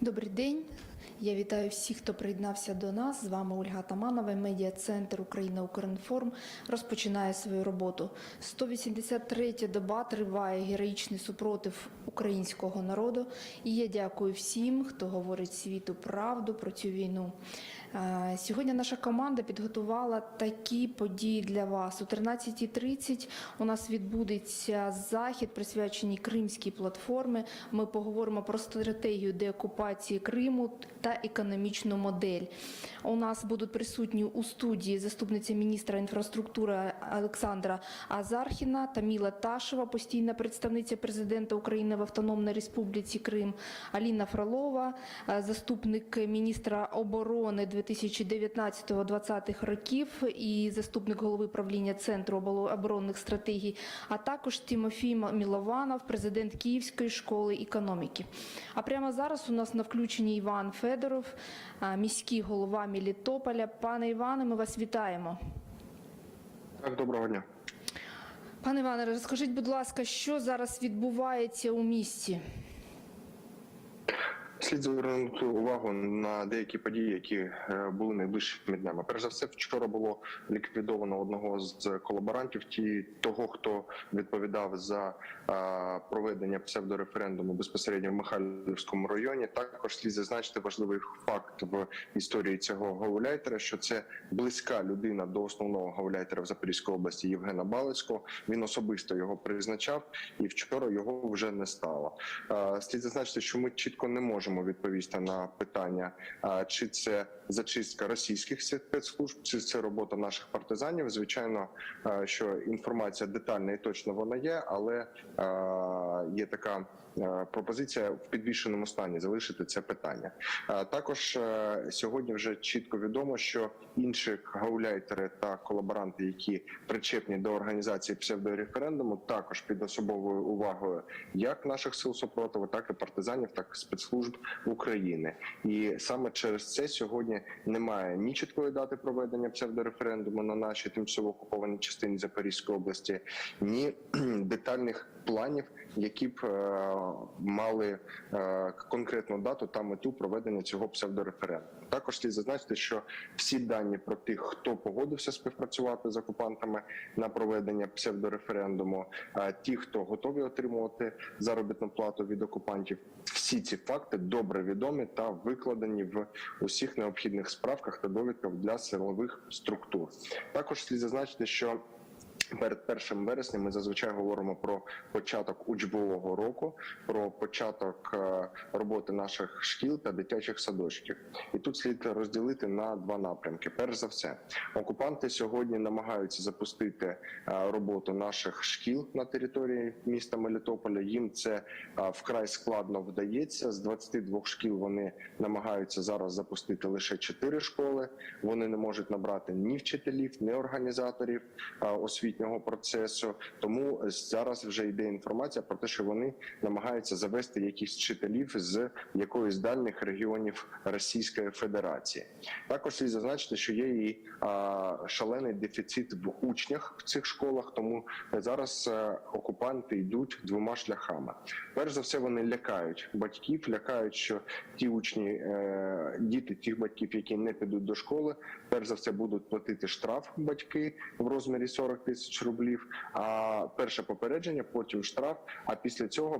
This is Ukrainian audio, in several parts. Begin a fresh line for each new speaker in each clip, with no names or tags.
Добрий день. Я вітаю всіх, хто приєднався до нас. З вами Ольга Таманова, медіа центр Україна Укрінформ розпочинає свою роботу. 183-я доба триває героїчний супротив українського народу. І я дякую всім, хто говорить світу правду про цю війну. Е, Сьогодні наша команда підготувала такі події для вас. О 13.30 у нас відбудеться захід, присвячений Кримській платформі. Ми поговоримо про стратегію деокупації Криму та економічну модель. У нас будуть присутні у студії заступниця міністра інфраструктури Олександра Азархіна, Таміла Ташева, постійна представниця президента України в Автономній Республіці Крим, Аліна Фролова, е, заступник міністра оборони 2019-2020 років і заступник голови правління Центру оборонних стратегій, а також Тимофій Мілованов, президент Київської школи економіки. А прямо зараз у нас на включенні Іван Федоров, міський голова Мелітополя. Пане Іване, ми вас вітаємо.
Так, доброго дня.
Пане Іване, розкажіть, будь ласка, що зараз відбувається у місті?
Слід звернути увагу на деякі події, які е, були найближчими днями. Перш за все, вчора було ліквідовано одного з колаборантів, ті того, хто відповідав за е, проведення псевдореферендуму безпосередньо в Михайлівському районі. Також слід зазначити важливий факт в історії цього гауляйтера, що це близька людина до основного гауляйтера в Запорізькій області Євгена Балицького. Він особисто його призначав, і вчора його вже не стало. Е, Слід зазначити, що ми чітко не можемо відповісти на питання, чи це зачистка російських спецслужб, чи це робота наших партизанів. Звичайно, що інформація детальна і точно вона є, але є така пропозиція в підвішеному стані залишити це питання. Е, Також е, сьогодні вже чітко відомо, що інші гауляйтери та колаборанти, які причепні до організації псевдореферендуму, також під особовою увагою як наших сил супротиву, так і партизанів, так і спецслужб України. І саме через це сьогодні немає ні чіткої дати проведення псевдореферендуму на нашій тимчасово окупованій частині Запорізької області, ні детальних планів, які б е, мали е, конкретну дату та мету проведення цього псевдореферендуму. Також слід зазначити, що всі дані про тих, хто погодився співпрацювати з окупантами на проведення псевдореферендуму, ті, хто готові отримувати заробітну плату від окупантів, всі ці факти добре відомі та викладені в усіх необхідних справках та довідках для силових структур. Також слід зазначити, що Перед першим вереснем ми зазвичай говоримо про початок учбового року, про початок е, роботи наших шкіл та дитячих садочків. І тут слід розділити на два напрямки. Перш за все, окупанти сьогодні намагаються запустити е, роботу наших шкіл на території міста Мелітополя. Їм це е, вкрай складно вдається. З 22 шкіл вони намагаються зараз запустити лише 4 школи. Вони не можуть набрати ні вчителів, ні організаторів е, освітнього процесу. Тому зараз вже йде інформація про те, що вони намагаються завести якісь вчителів з якоїсь дальних регіонів Російської Федерації. Також слід зазначити, що є і шалений дефіцит в учнях в цих школах. Тому зараз е, окупанти йдуть двома шляхами. Перш за все, вони лякають батьків, лякають, що ті учні, е, діти тих батьків, які не підуть до школи, перш за все будуть платити штраф батьки в розмірі 40 тисяч рублів. А перше попередження, потім штраф. А після цього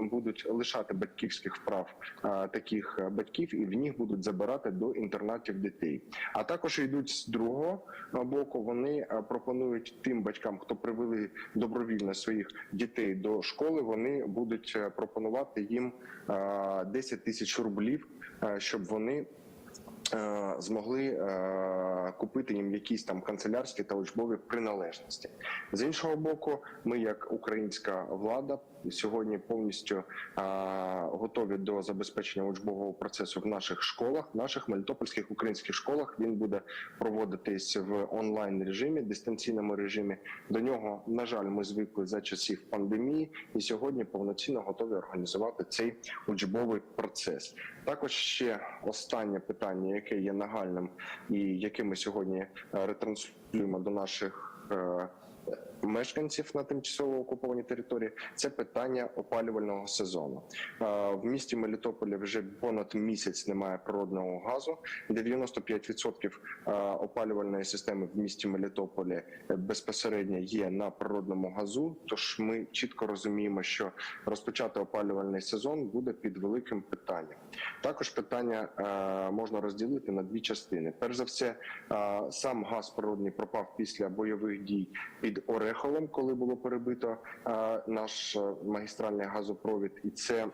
е, будуть лишати батьківських прав е, таких е, батьків, і в них будуть забирати до інтернатів дітей. А також йдуть з другого боку. Вони пропонують тим батькам, хто привели добровільно своїх дітей до школи. Вони будуть пропонувати їм е, 10 тисяч рублів, щоб вони змогли е, купити їм якісь там канцелярські та учбові приналежності. З іншого боку, ми, як українська влада, сьогодні повністю е, готові до забезпечення учбового процесу в наших школах, наших мелітопольських українських школах. Він буде проводитись в онлайн режимі, дистанційному режимі. До нього, на жаль, ми звикли за часів пандемії, і сьогодні повноцінно готові організувати цей учбовий процес. Також ще останнє питання, яке є нагальним і яке ми сьогодні е, ретранслюємо до наших е, мешканців на тимчасово окупованій території, це питання опалювального сезону. В місті Мелітополі вже понад місяць немає природного газу. 95% е, опалювальної системи в місті Мелітополі е, безпосередньо є на природному газу. Тож ми чітко розуміємо, що розпочати опалювальний сезон буде під великим питанням. Також питання можна розділити на дві частини. Перш за все, сам газ природний пропав після бойових дій під Ореховим, коли було перебито наш е, магістральний газопровід, і це.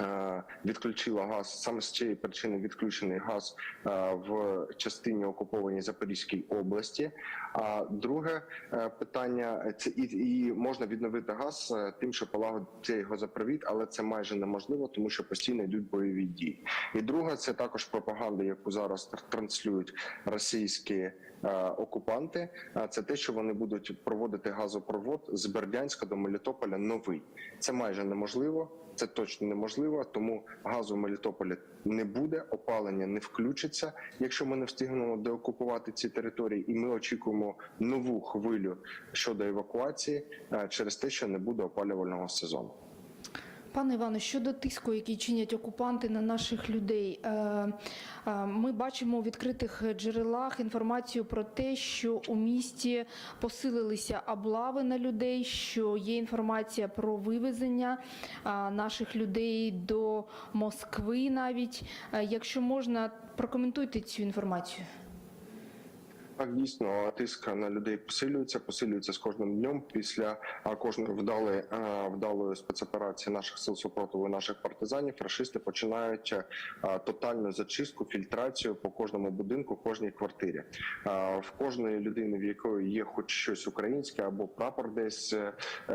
Е, Відключила газ саме з цієї причини відключений газ е, в частині окупованій Запорізькій області. А друге е, питання це і, і можна відновити газ тим, що полагодиться його запровід, але це майже неможливо, тому що постійно йдуть бойові дії. І друге, це також пропаганда, яку зараз транслюють російські окупанти. А Це те, що вони будуть проводити газопровод з Бердянська до Мелітополя новий. Це майже неможливо. Це точно неможливо, тому газу в Мелітополі не буде, опалення не включиться, якщо ми не встигнемо деокупувати ці території, і ми очікуємо нову хвилю щодо евакуації е, через те, що не буде опалювального сезону.
Пане Іване, щодо тиску, який чинять окупанти на наших людей, е, е, ми бачимо у відкритих джерелах інформацію про те, що у місті посилилися облави на людей, що є інформація про вивезення е, наших людей до Москви навіть. Якщо можна, прокоментуйте цю інформацію.
Так, дійсно, тиск на людей посилюється, посилюється з кожним днем. Після кожної вдалої вдалої спецоперації наших сил супротиву наших партизанів. Рашисти починають тотальну зачистку, фільтрацію по кожному будинку, кожній квартирі. В кожної людини, в якої є хоч щось українське, або прапор десь е,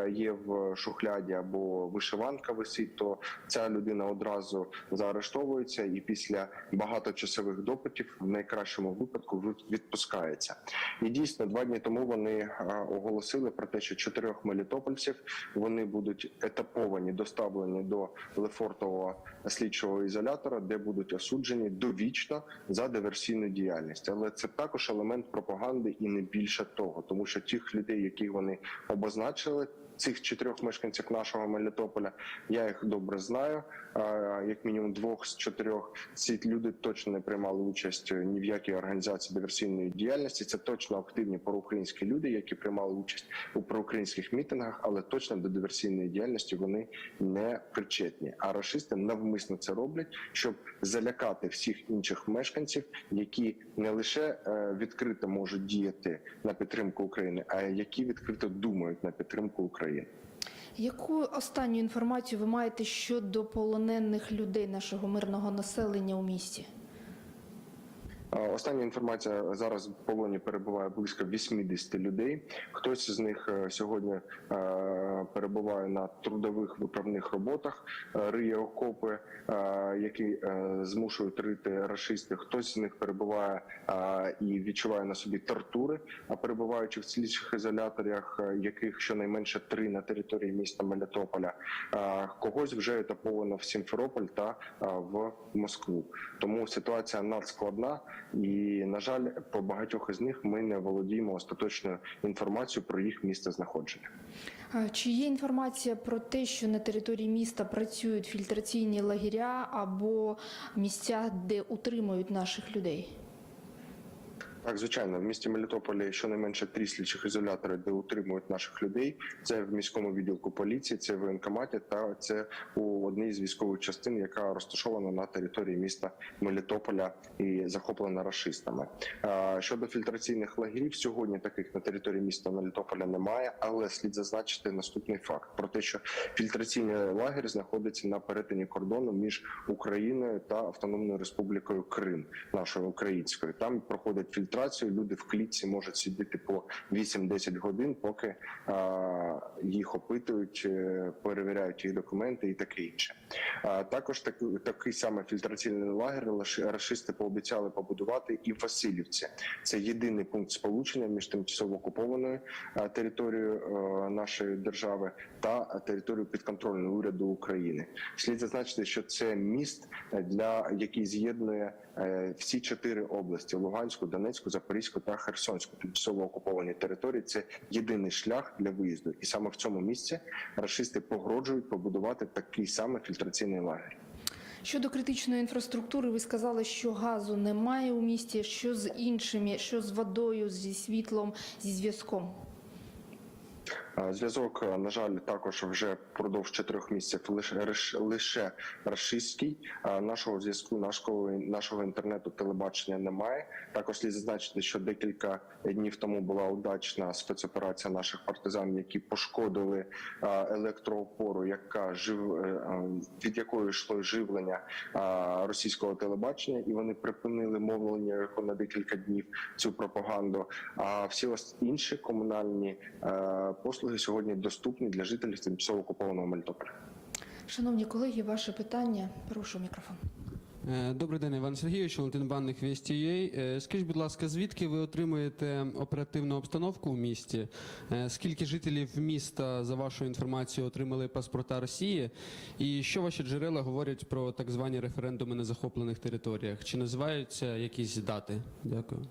є в шухляді, або вишиванка висить, то ця людина одразу заарештовується і після багаточасових допитів в найкращому випадку від- відпускається. І дійсно, два дні тому вони оголосили про те, що чотирьох мелітопольців вони будуть етаповані, доставлені до Лефортового слідчого ізолятора, де будуть осуджені довічно за диверсійну діяльність. Але це також елемент пропаганди і не більше того, тому що тих людей, яких вони обозначили. Цих чотирьох мешканців нашого Мелітополя я їх добре знаю. Як мінімум двох з чотирьох ці люди точно не приймали участь ні в якій організації диверсійної діяльності. Це точно активні проукраїнські люди, які приймали участь у проукраїнських мітингах, але точно до диверсійної діяльності вони не причетні. А рашисти навмисно це роблять, щоб залякати всіх інших мешканців, які не лише е, відкрито можуть діяти на підтримку України, а які відкрито думають на підтримку України.
Яку останню інформацію ви маєте щодо полонених людей нашого мирного населення у місті?
Остання інформація зараз в полоні перебуває близько 80 людей. Хтось з них е, сьогодні е, перебуває на трудових виправних роботах, е, риє окопи, які змушують рити рашисти. Хтось з них перебуває і відчуває на собі тортури, а перебуваючи в слідчих ізоляторах, яких щонайменше три на території міста Мелітополя, когось вже етаповано в Сімферополь та в Москву. Тому ситуація надскладна. І на жаль, по багатьох із них ми не володіємо остаточною інформацією про їх місце знаходження.
Чи є інформація про те, що на території міста працюють фільтраційні лагеря або місця, де утримують наших людей?
Так, звичайно, в місті Мелітополі щонайменше три слідчих ізолятори, де утримують наших людей. Це в міському відділку поліції, це в воєнкоматі та це у одній з військових частин, яка розташована на території міста Мелітополя і захоплена рашистами. А, Щодо фільтраційних лагерів, сьогодні таких на території міста Мелітополя немає, але слід зазначити наступний факт про те, що фільтраційний лагер знаходиться на перетині кордону між Україною та Автономною Республікою Крим, нашою українською. Там проходять фільтрацію. Люди в клітці можуть сидіти по 8-10 годин, поки а, їх опитують, е, перевіряють їх документи і таке інше. А, також так, такий саме фільтраційний лагер рашисти пообіцяли побудувати і в Васильівці. Це єдиний пункт сполучення між тимчасово окупованою територією е, нашої держави та територією підконтрольної уряду України. Слід зазначити, що це міст е, для який з'єднує всі чотири області: Луганську, Донецьку, Донецьку, Запорізьку та Херсонську тимчасово окуповані території. Це єдиний шлях для виїзду, і саме в цьому місці рашисти погрожують побудувати такий самий фільтраційний лагерь.
Щодо критичної інфраструктури, ви сказали, що газу немає у місті. Що з іншими, що з водою, зі світлом, зі зв'язком?
Зв'язок, е, на жаль, також вже впродовж чотирьох місяців лише лише рашистський. Нашого зв'язку, нашого нашого інтернету, телебачення немає. Також слід зазначити, що декілька днів тому була удачна спецоперація наших партизан, які пошкодили електроопору, яка жив е, від якої йшло живлення російського телебачення, і вони припинили мовлення на декілька днів цю пропаганду. А всі інші комунальні е, послуги сьогодні доступні для жителів тимчасово окупованого Мелітополя.
Шановні колеги, ваше питання. Прошу мікрофон.
Е, Добрий день, Іван Сергійович, Валентин Банник, Вісті.ua. Е, Скажіть, будь ласка, звідки ви отримуєте оперативну обстановку у місті? Е, Скільки жителів міста, за вашою інформацією, отримали паспорта Росії? І що ваші джерела говорять про так звані референдуми на захоплених територіях? Чи називаються якісь дати? Дякую.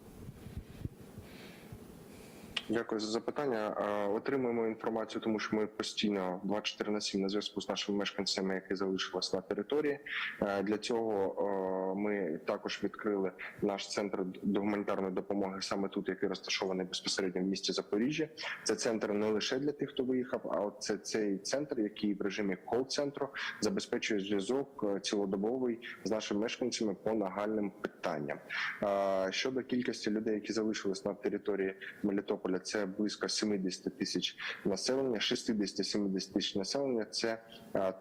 Дякую за запитання. Е, Отримуємо інформацію, тому що ми постійно 24 на 7 на зв'язку з нашими мешканцями, які залишились на території. Е, Для цього е, ми також відкрили наш центр гуманітарної допомоги саме тут, який розташований безпосередньо в місті Запоріжжя. Це центр не лише для тих, хто виїхав, а це цей центр, який в режимі кол-центру забезпечує зв'язок цілодобовий з нашими мешканцями по нагальним питанням. Щодо кількості людей, які залишились на території Мелітополя, це близько 70 тисяч населення, 60-70 тисяч населення. Це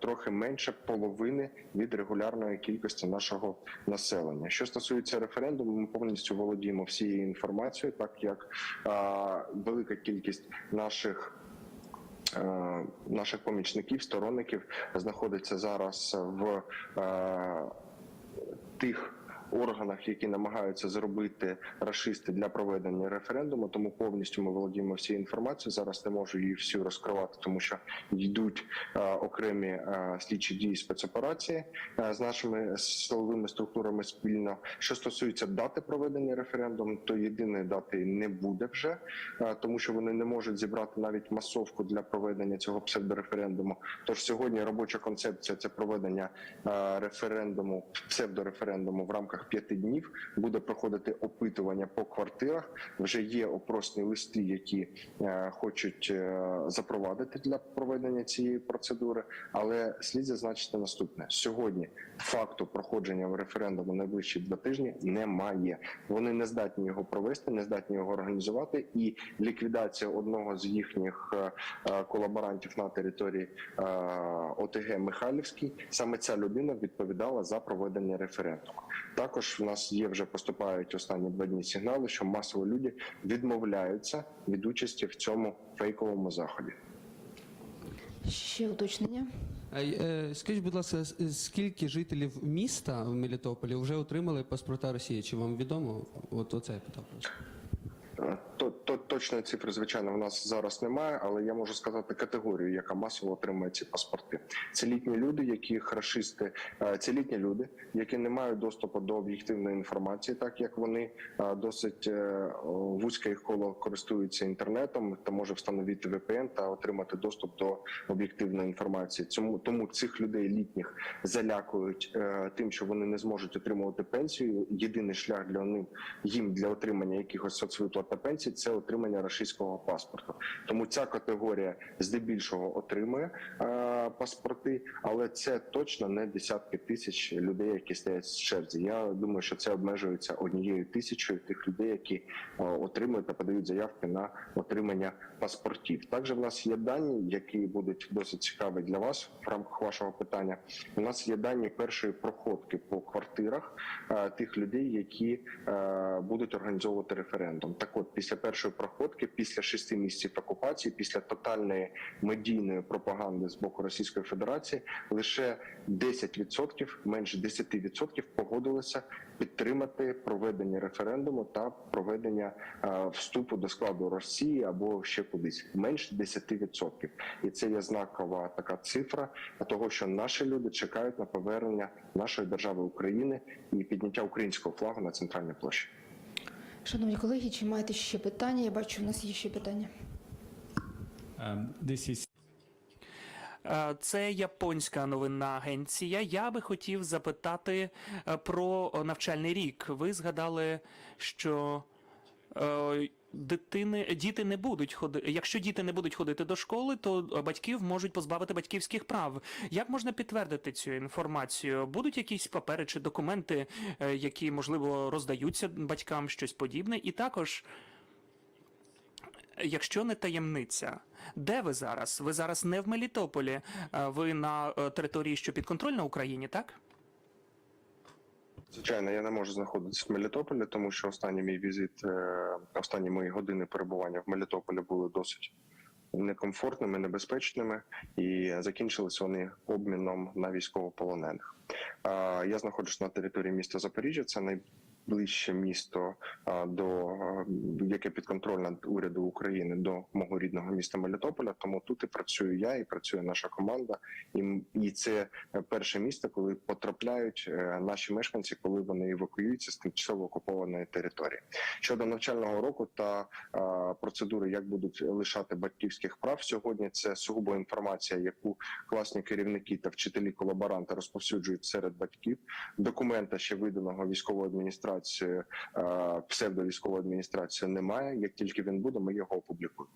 трохи менше половини від регулярної кількості нашого населення. Що стосується референдуму, ми повністю володіємо всією інформацією, так як велика кількість наших. Наших помічників, сторонників знаходиться зараз в тих органах, які намагаються зробити рашисти для проведення референдуму. Тому повністю ми володіємо всією інформацією. Зараз не можу її всю розкривати, тому що йдуть е, окремі е, слідчі дії спецоперації е, з нашими силовими структурами спільно. Що стосується дати проведення референдуму, то єдиної дати не буде вже, тому що вони не можуть зібрати навіть масовку для проведення цього псевдореферендуму. Тож сьогодні робоча концепція це проведення референдуму, псевдореферендуму в рамках п'яти днів. Буде проходити опитування по квартирах. Вже є опросні листи, які е, хочуть е, запровадити для проведення цієї процедури. Але слід зазначити наступне: сьогодні факту проходження референдуму найближчі два тижні немає. Вони не здатні його провести, не здатні його організувати. І ліквідація одного з їхніх е, колаборантів на території ОТГ Михайлівський, саме ця людина відповідала за проведення референдуму. Також в нас є вже поступають останні два дні сигнали, що масово люди відмовляються від участі в цьому фейковому заході.
Ще уточнення.
Е, Скажіть, будь ласка, скільки жителів міста в Мелітополі вже отримали паспорта Росії? Чи вам відомо? От оце я питав просто.
То, то точної цифри, звичайно, в нас зараз немає, але я можу сказати категорію, яка масово отримує ці паспорти. Це літні люди, які рашисти, е, це літні люди, які не мають доступу до об'єктивної інформації, так як вони е, досить е, вузьке їх коло користуються інтернетом, та може встановити VPN та отримати доступ до об'єктивної інформації. Цьому тому цих людей літніх залякують тим, що вони не зможуть отримувати пенсію. Єдиний шлях для них їм для отримання якихось соцвиплат та пенсій це отримання російського паспорту. Тому ця категорія здебільшого отримує е, паспорти, але це точно не десятки тисяч людей, які стоять в черзі. Я думаю, що це обмежується однією тисячою тих людей, які е, отримують та подають заявки на отримання паспортів. Також в нас є дані, які будуть досить цікаві для вас в рамках вашого питання. У нас є дані першої проходки по квартирах е, тих людей, які е, будуть організовувати референдум. Так от, після першої проходки, після шести місяців окупації, після тотальної медійної пропаганди з боку Російської Федерації, лише 10%, менше 10% погодилися підтримати проведення референдуму та проведення е, вступу до складу Росії або ще кудись менше 10%. І це є знакова така цифра того, що наші люди чекають на повернення нашої держави України і підняття українського флагу на центральній площі.
Шановні колеги, чи маєте ще питання? Я бачу, у нас є ще питання.
This is
Е, Це японська новинна агенція. Я би хотів запитати е, про навчальний рік. Ви згадали, що е, дитини діти не будуть ходити. Якщо діти не будуть ходити до школи, то е, батьків можуть позбавити батьківських прав. Як можна підтвердити цю інформацію? Будуть якісь папери чи документи, е, які можливо роздаються батькам, щось подібне, і також. Якщо не таємниця, де ви зараз? Ви зараз не в Мелітополі, ви на е, території, що підконтрольна Україні, так?
Звичайно, я не можу знаходитися в Мелітополі, тому що останній мій візит, е, останні мої години перебування в Мелітополі були досить некомфортними, небезпечними, і закінчилися вони обміном на військовополонених. Я знаходжусь на території міста Запоріжжя. Це найближче місто до яке підконтрольне уряду України до мого рідного міста Мелітополя. Тому тут і працюю я, і працює наша команда. І, і це перше місце, коли потрапляють е, наші мешканці, коли вони евакуюються з тимчасово окупованої території. Щодо навчального року та процедури, як будуть лишати батьківських прав сьогодні, це сугубо інформація, яку класні керівники та вчителі колаборанти розповсюджують серед батьків. Документа ще виданого військовою адміністрацією, е, псевдовійськовою адміністрацією немає. Як тільки він буде, ми його опублікуємо.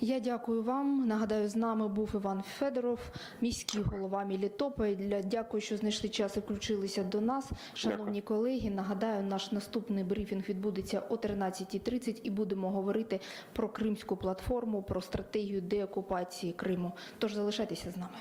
Я дякую вам. Нагадаю, з нами був Іван Федоров, міський голова Мелітополя. Дякую, що знайшли час і включилися до нас. Шановні колеги, нагадаю, наш наступний брифінг відбудеться о 13.30 і будемо говорити про кримську платформу, про стратегію деокупації Криму. Тож залишайтеся з нами.